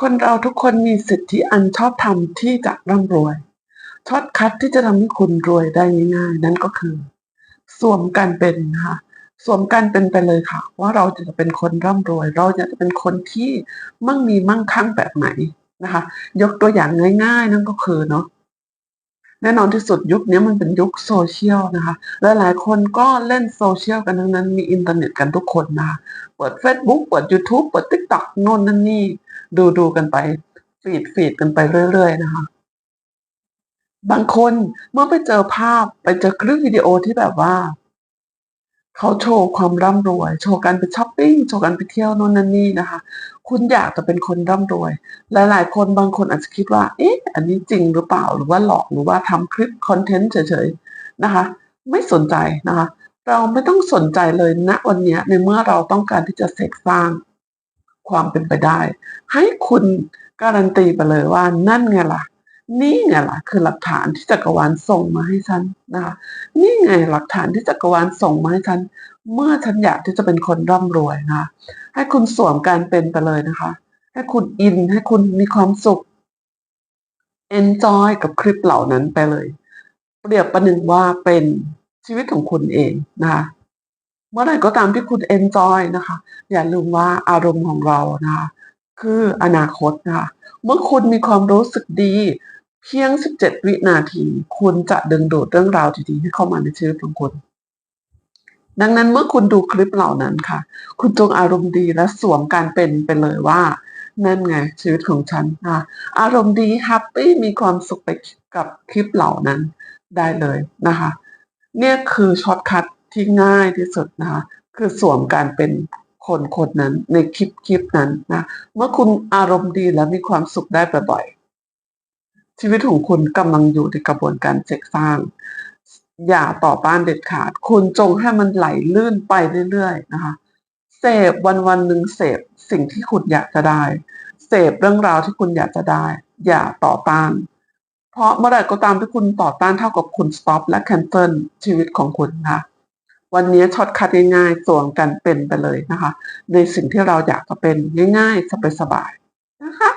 คนเราทุกคนมีสิทธิอันชอบธรรมที่จะร่ำรวยช็อตคัทที่จะทำให้คุณรวยได้ง่ายๆ นั่นก็คือ สวมการเป็นนะคะสวมการเป็นไปเลยค่ะ ว่าเราจะเป็นคนร่ำรวย เราจะเป็นคนที่มั่งมีมั่งคั่งแบบไหนนะคะ ยกตัวอย่างง่าย ๆ นั่นก็คือเนาะ แน่นอนที่สุดยุคนี้มันเป็นยุคโซเชียลนะคะและหลายคนก็เล่นโซเชียลกันทั้งนั้นมีอินเทอร์เน็ตกันทุกคนนะคะเปิด Facebook เปิด YouTube เปิด TikTok โน่นนั่นนี่ ดูดูกันไป ฟีดฟีดกันไปเรื่อย ๆ นะคะ บางคนเมื่อไปเจอภาพไปเจอคลิปวิดีโอที่แบบว่า เขาโชว์ความร่ำรวย โชว์การไปช้อปปิ้ง โชว์การไปเที่ยวโน่นนั่นนี่นะคะ คุณอยากจะเป็นคนร่ำรวย หลายๆ คนบางคนอาจจะคิดว่า เอ๊ะ อันนี้จริงหรือเปล่า หรือว่าหลอก หรือว่าทำคลิปคอนเทนต์เฉยๆ นะคะ ไม่สนใจนะคะ เราไม่ต้องสนใจเลยณวันนี้ในเมื่อเราต้องการที่จะเสกสร้างความเป็นไปได้ ให้คุณการันตีไปเลยว่านั่นไงล่ะ นี่ไงล่ะคือหลักฐานที่จักรวาลส่งมาให้ฉันนะคะนี่ไงหลักฐานที่จักรวาลส่งมาให้ฉัน เมื่อฉันอยากที่จะเป็นคนร่ำรวยนะคะให้คุณสวมการเป็นไปเลยนะคะ ให้คุณอินให้คุณมีความสุข enjoy กับคลิปเหล่านั้นไปเลย เปรียบประหนึ่งว่าเป็นชีวิตของคุณเองนะคะเมื่อไหร่ก็ตามที่คุณ enjoy นะคะ อย่าลืมว่าอารมณ์ของเรานะคะ คืออนาคตนะคะเมื่อคุณมีความรู้สึกดี เพียง 17 วินาที คุณจะดึงดูดเรื่องราวดีๆให้เข้ามาในชีวิตของคุณ ดังนั้นเมื่อคุณดูคลิปเหล่านั้นค่ะ คุณจงอารมณ์ดีและสวมการเป็นไปเลยว่า นั่นไงชีวิตของฉันนะอารมณ์ดีแฮปปี้มีความสุขไปกับคลิปเหล่านั้นได้เลยนะคะ เนี่ยคือช็อตคัทที่ง่ายที่สุดนะคะ คือสวมการเป็น คนคนนั้นในคลิปคลิปนั้นนะเมื่อคุณอารมณ์ดีและมีความสุขได้บ่อยๆ ชีวิตของคุณกำลังอยู่ในกระบวนการเสกสร้าง อย่าต่อต้านเด็ดขาด คุณจงให้มันไหลลื่นไปเรื่อยๆนะคะเสพวันวันหนึ่งเสพสิ่งที่คุณอยากจะได้ เสพเรื่องราวที่คุณอยากจะได้ อย่าต่อต้าน เพราะเมื่อไหร่ก็ตามที่คุณต่อต้านเท่ากับคุณ stop และ cancel ชีวิตของคุณนะคะ วันนี้ช็อตคัดง่ายๆสวมกันเป็นไปเลยนะคะ ในสิ่งที่เราอยากจะเป็นง่ายๆสบายๆนะคะ